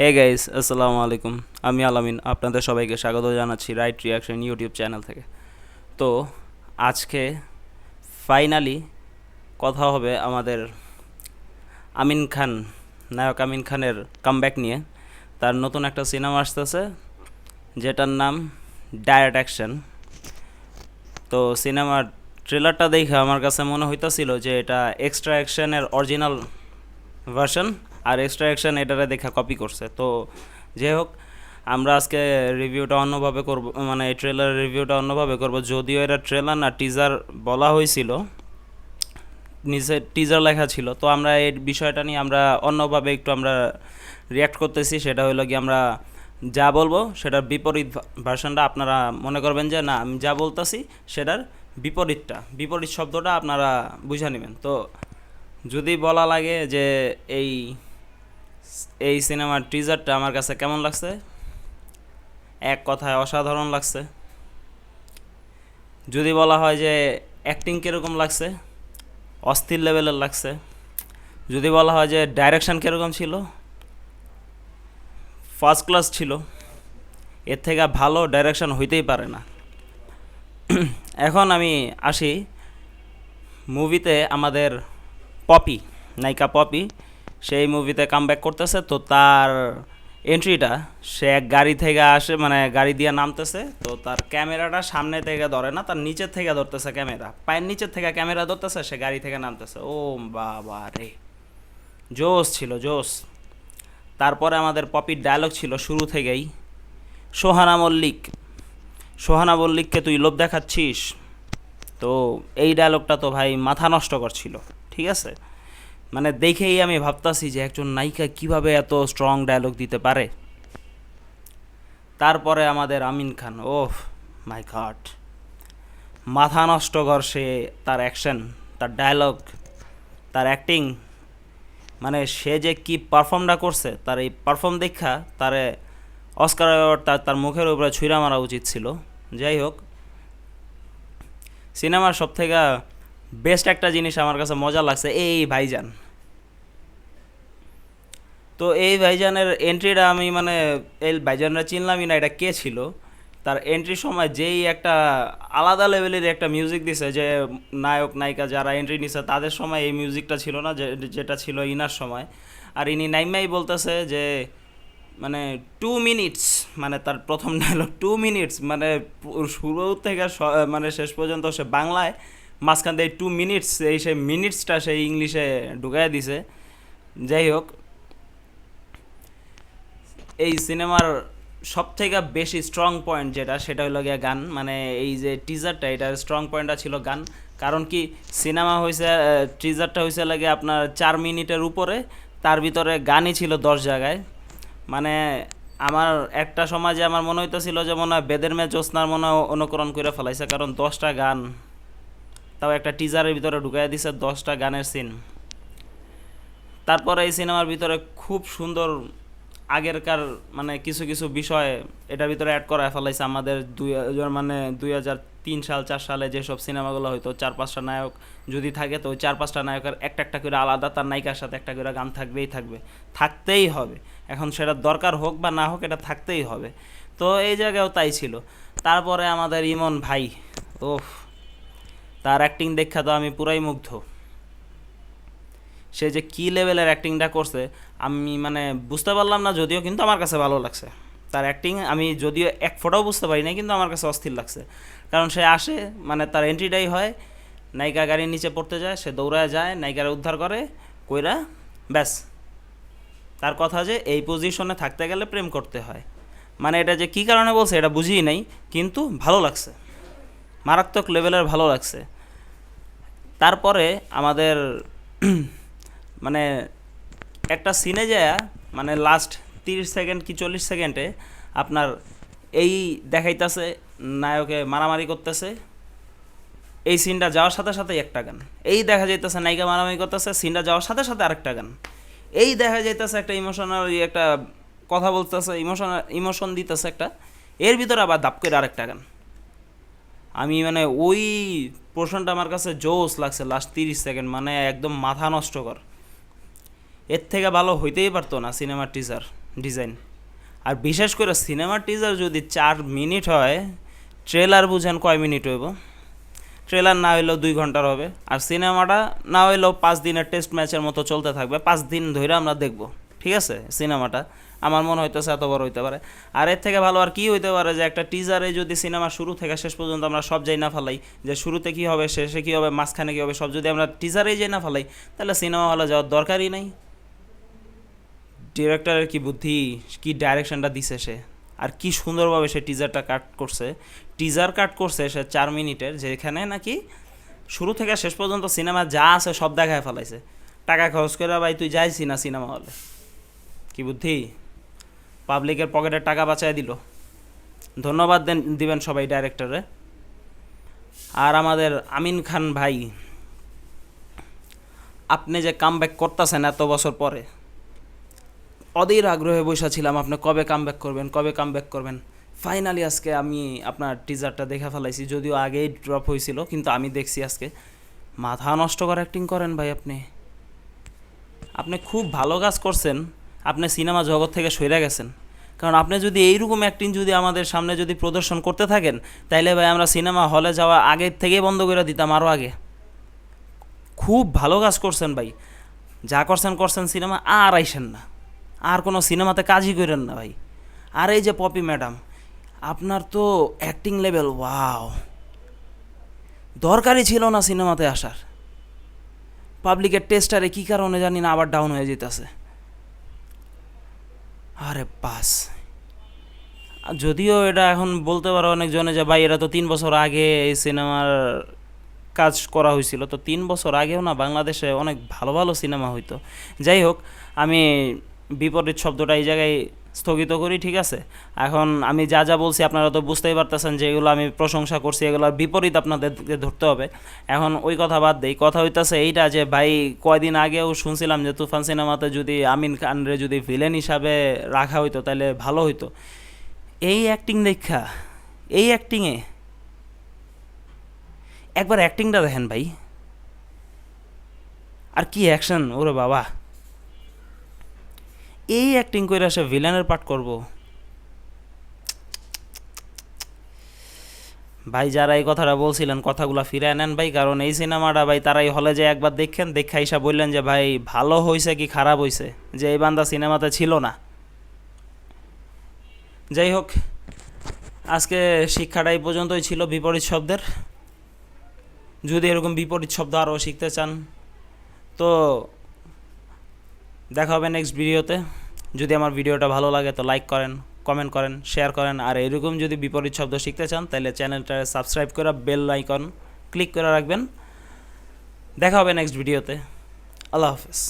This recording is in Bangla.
হে গাইস আসসালামু আলাইকুম। আমি আলামিন, আপনাদের সবাইকে স্বাগত জানাচ্ছি রাইট রিয়াকশন ইউটিউব চ্যানেল থেকে। তো, আজকে ফাইনালি কথা হবে আমাদের আমিন খান, নায়ক আমিন খানের কামব্যাক নিয়ে। তার নতুন একটা সিনেমা আসতেছে, যেটার নাম ডাইরেক্ট অ্যাকশন তো সিনেমার ট্রেলারটা দেখে আমার কাছে মনে হইতাছিল যে এটা এক্সট্রা অ্যাকশনের অরিজিনাল ভার্সন আর এক্সট্রা অ্যাকশন এটারে দেখা কপি করছে। তো যাই হোক, আমরা আজকে রিভিউটা অন্যভাবে করব মানে এই ট্রেলার রিভিউটা অন্যভাবে করব। যদিও এটা ট্রেলার না টিজার বলা হয়েছিল, নিচে টিজার লেখা ছিল। তো আমরা এই বিষয়টা নিয়ে আমরা অন্যভাবে একটু আমরা রিয়াক্ট করতেছি, সেটা হলো কি আমরা যা বলব সেটার বিপরীত ভার্সনটা আপনারা মনে করবেন যে না, আমি যা বলতেছি সেটার বিপরীতটা, বিপরীত শব্দটা আপনারা বুঝে নেবেন। তো যদি বলা লাগে যে এই এই সিনেমার টিজারটা আমার কাছে কেমন লাগছে? এক কথায় অসাধারণ লাগছে। যদি বলা হয় যে অ্যাক্টিং কীরকম লাগছে? অস্থির লেভেলের লাগছে। যদি বলা হয় যে ডাইরেকশন কীরকম ছিল? ফার্স্ট ক্লাস ছিল। এর থেকে ভালো ডাইরেকশন হইতেই পারে না। এখন আমি আসি মুভিতে আমাদের পপি, নায়িকা পপি। সেই মুভিতে কামব্যাক করতেছে, তো তার এন্ট্রিটা সে এক গাড়ি থেকে আসে মানে গাড়ি দিয়ে নামতেছে, তো তার ক্যামেরাটা সামনে থেকে ধরে না, তার নিচের থেকে ধরতেছে ক্যামেরা পায়ের নিচের থেকে ক্যামেরা ধরতেছে, সে গাড়ি থেকে নামতেছে। ও বাবা রে। জোস ছিল জোস তারপরে আমাদের পপির ডায়লগ ছিল শুরু থেকেই, সোহানা মল্লিক, সোহানা মল্লিককে তুই লোভ দেখাচ্ছিস? তো এই ডায়লগটা তো ভাই মাথা নষ্ট করছিল, ঠিক আছে? মানে দেখেই আমি ভাবতাছি যে একজন নায়িকা কীভাবে এত স্ট্রং ডায়লগ দিতে পারে। তারপরে আমাদের আমিন খান ওহ মাই গড মাথা নষ্ট কর সে তার অ্যাকশন তার ডায়লগ তার অ্যাক্টিং মানে সে যে কি পারফর্মটা করছে, তার এই পারফর্ম দেখা, তারে অস্কার তার তার মুখের উপরে ছুঁড়া মারা উচিত ছিল। যাই হোক, সিনেমার সবথেকে বেস্ট একটা জিনিস আমার কাছে মজা লাগছে, এই ভাইজান। তো এই ভাইজানের এন্ট্রিটা আমি মানে এই ভাইজানরা চিনলামই না এটা কে ছিল। তার এন্ট্রির সময় যেই একটা আলাদা লেভেলের একটা মিউজিক দিছে যে, নায়ক, নায়িকা যারা এন্ট্রি নিছে, তাদের সময় এই মিউজিকটা ছিল না যেটা ছিল ইনার সময়। আর ইনি নাইমাই বলতেছে যে মানে টু মিনিটস মানে তার প্রথম ডায়লগ টু মিনিটস মানে শুরু থেকে স- মানে শেষ পর্যন্ত সে বাংলায়, মাঝখান দিয়ে টু মিনিটস এই সে মিনিটসটা সেই ইংলিশে ঢুকাই দিছে। যাই হোক এই সিনেমার সব থেকে বেশি স্ট্রং পয়েন্ট যেটা, সেটা হলো গিয়ে গান। মানে এই যে টিজারটা এটার স্ট্রং পয়েন্টটা ছিল গান। কারণ কি, সিনেমা হয়েছে টিজারটা হয়েছে লাগে আপনার চার মিনিটের উপরে, তার ভিতরে গানই ছিল দশ জায়গায়। মানে আমার একটা সমাজে আমার মনে হইতেছিল যে মনে হয় বেদের মে জ্যোৎস্নার মনে হয় অনুকরণ করে ফেলাইছে, কারণ দশটা গান, তাও একটা টিজারের ভিতরে ঢুকাই দিছে দশটা গানের সিন তারপরে এই সিনেমার ভিতরে খুব সুন্দর আগেরকার মানে কিছু কিছু বিষয় এটার ভিতরে অ্যাড করা ফেলাইছে। আমাদের দুই হাজার মানে দুই হাজার তিন সাল, চার সালে যেসব সিনেমাগুলো হয়তো চার পাঁচটা নায়ক যদি থাকে, তো ওই চার পাঁচটা নায়কের একটা একটা করে আলাদা, তার নায়িকার সাথে একটা করে গান থাকবেই থাকবে। থাকতেই হবে। এখন সেটা দরকার হোক বা না হোক, এটা থাকতেই হবে। তো এই জায়গায়ও তাই ছিল। তারপরে আমাদের ইমন ভাই, ওফ, তার অ্যাক্টিং দেখা তো আমি পুরাই মুগ্ধ। সে যে কী লেভেলের অ্যাক্টিংটা করছে আমি মানে বুঝতে পারলাম না, যদিও কিন্তু আমার কাছে ভালো লাগছে। তার অ্যাক্টিং আমি যদিও এক ফোটাও বুঝতে পারি না কিন্তু আমার কাছে অস্থির লাগছে। কারণ সে আসে মানে তার এন্ট্রিটাই হয়, নায়িকা গাড়ির নিচে পড়তে যায়, সে দৌড়ায় যায়, নায়িকারা উদ্ধার করে, কইরা ব্যাস। তার কথা যে এই পজিশনে থাকতে গেলে প্রেম করতে হয়। মানে এটা যে কী কারণে বলছে এটা বুঝিই নাই, কিন্তু ভালো লাগছে। মারাত্মক লেভেলের ভালো লাগছে। তারপরে আমাদের মানে একটা সিনে যায় মানে লাস্ট তিরিশ সেকেন্ড কি চল্লিশ সেকেন্ডে আপনার এই দেখাইতেছে, নায়কে মারামারি করতেছে। এই সিনটা যাওয়ার সাথে সাথে একটা গান। এই দেখা যাইতেছে নায়িকা মারামারি করতেছে সিনটা যাওয়ার সাথে সাথে আরেকটা গান। এই দেখা যাইতেছে একটা ইমোশনাল একটা কথা বলতেছে ইমোশন ইমোশন দিতেছে একটা। এর ভিতরে আবার দাপ করে আরেকটা গান। আমি মানে ওই পোর্শনটা আমার কাছে জোস লাগছে লাস্ট তিরিশ সেকেন্ড মানে একদম মাথা নষ্ট কর। এর থেকে ভালো হইতেই পারতো না সিনেমার টিজার ডিজাইন আর বিশেষ করে সিনেমার টিজার যদি চার মিনিট হয় ট্রেলার বুঝেন কয় মিনিট হইব? ট্রেলার না হইলেও দুই ঘণ্টার হবে। আর সিনেমাটা না হইলেও পাঁচ দিনের টেস্ট ম্যাচের মতো চলতে থাকবে। পাঁচ দিন ধরে আমরা দেখব, ঠিক আছে? সিনেমাটা। আমার মনে হইতেছে এত বড় হইতে পারে। আর এর থেকে ভালো আর কি হইতে পারে যে একটা টিজারে যদি সিনেমা শুরু থেকে শেষ পর্যন্ত আমরা সব যাই না ফেলাই, যে শুরুতে কী হবে, শেষে কী হবে, মাঝখানে কী হবে, সব যদি আমরা টিজারেই যাই না ফেলাই, তাহলে সিনেমা হলে যাওয়ার দরকারই নাই। ডিরেক্টরের কি বুদ্ধি, কি ডাইরেকশনটা দিছে সে? আর কি সুন্দরভাবে সে টিজারটা কাট করছে? টিজার কাট করছে সে চার মিনিটের, যেখানে নাকি শুরু থেকে শেষ পর্যন্ত সিনেমা যা আছে সব দেখায় ফেলাইছে। টাকা খরচ করে ভাই, তুই যাইছি না সিনেমা হলে কি বুদ্ধি? পাবলিকের পকেটের টাকা বাঁচায় দিল। ধন্যবাদ দেন, দিবেন সবাই ডাইরেক্টরে আর আমাদের আমিন খান ভাই, আপনি যে কাম ব্যাক করতেছেন এত বছর পরে অধীর আগ্রহে বসে ছিলাম, আপনি কবে কাম ব্যাক করবেন, কবে কাম ব্যাক করবেন? ফাইনালি আজকে আমি আপনার টিজারটা দেখে ফেলাইছি, যদিও আগেই ড্রপ হয়েছিল, কিন্তু আমি দেখছি আজকে। মাথা নষ্ট করে অ্যাক্টিং করেন ভাই আপনি। আপনি খুব ভালো কাজ করছেন, আপনি সিনেমা জগৎ থেকে সরে গেছেন। কারণ আপনি যদি এইরকম অ্যাক্টিং যদি আমাদের সামনে যদি প্রদর্শন করতে থাকেন, তাইলে ভাই আমরা সিনেমা হলে যাওয়া আগের থেকেই বন্ধ করে দিতাম আরও আগে। খুব ভালো কাজ করছেন ভাই। যা করছেন করছেন সিনেমা আর আইসেন না। আর কোনো সিনেমাতে কাজই করেন না ভাই। আর এই যে পপি ম্যাডাম, আপনার তো অ্যাক্টিং লেভেল ওয়াও দরকারই ছিল না সিনেমাতে আসার। পাবলিকের টেস্টারে কী কারণে জানি না, আবার ডাউন হয়ে যেতেছে। আরে বাস। যদিও এটা এখন বলতে পারো অনেকজনে যে, ভাই এটা তো তিন বছর আগে এই সিনেমার কাজ করা হয়েছিল। তো তিন বছর আগেও না, বাংলাদেশে অনেক ভালো ভালো সিনেমা হইতো। যাই হোক, আমি বিপরীত শব্দটা এই জায়গায় স্থগিত করি, ঠিক আছে? এখন আমি যা যা বলছি আপনারা তো বুঝতেই পারতেছেন যে এগুলো আমি প্রশংসা করছি, এগুলোর বিপরীত আপনাদেরকে ধরতে হবে। এখন ওই কথা বাদ দেই, কথা হইতেছে এইটা যে ভাই কয়দিন আগেও শুনছিলাম যে তুফান সিনেমাতে যদি আমিন খানরে যদি ভিলেন হিসাবে রাখা হইতো, তাহলে ভালো হইতো। এই অ্যাক্টিং দেখা, এই অ্যাক্টিংয়ে একবার অ্যাক্টিংটা দেখেন ভাই। আর কি অ্যাকশন ওরে বাবা। এই অ্যাক্টিং করে সে ভিলেনের পাঠ করব। ভাই, যারা এই কথাটা বলছিলেন, কথাগুলো ফিরে নেন ভাই, কারণ এই সিনেমাটা ভাই তারাই হলে যে একবার দেখেন, দেখা হিসাব বললেন যে, ভাই, ভালো হয়েছে কি খারাপ হয়েছে যে এই বান্দা সিনেমাতে ছিল না। যাই হোক, আজকে শিক্ষাটা এই পর্যন্তই ছিল বিপরীত শব্দের। যদি এরকম বিপরীত শব্দ আরও শিখতে চান, তো দেখা হবে নেক্সট ভিডিওতে যদি আমার ভিডিওটা ভালো লাগে তো লাইক করেন কমেন্ট করেন শেয়ার করেন। আর এরকম যদি বিপরীত শব্দ শিখতে চান, তাহলে চ্যানেলটা সাবস্ক্রাইব করে বেল আইকন ক্লিক করে রাখবেন। দেখা হবে নেক্সট ভিডিওতে আল্লাহ হাফেজ।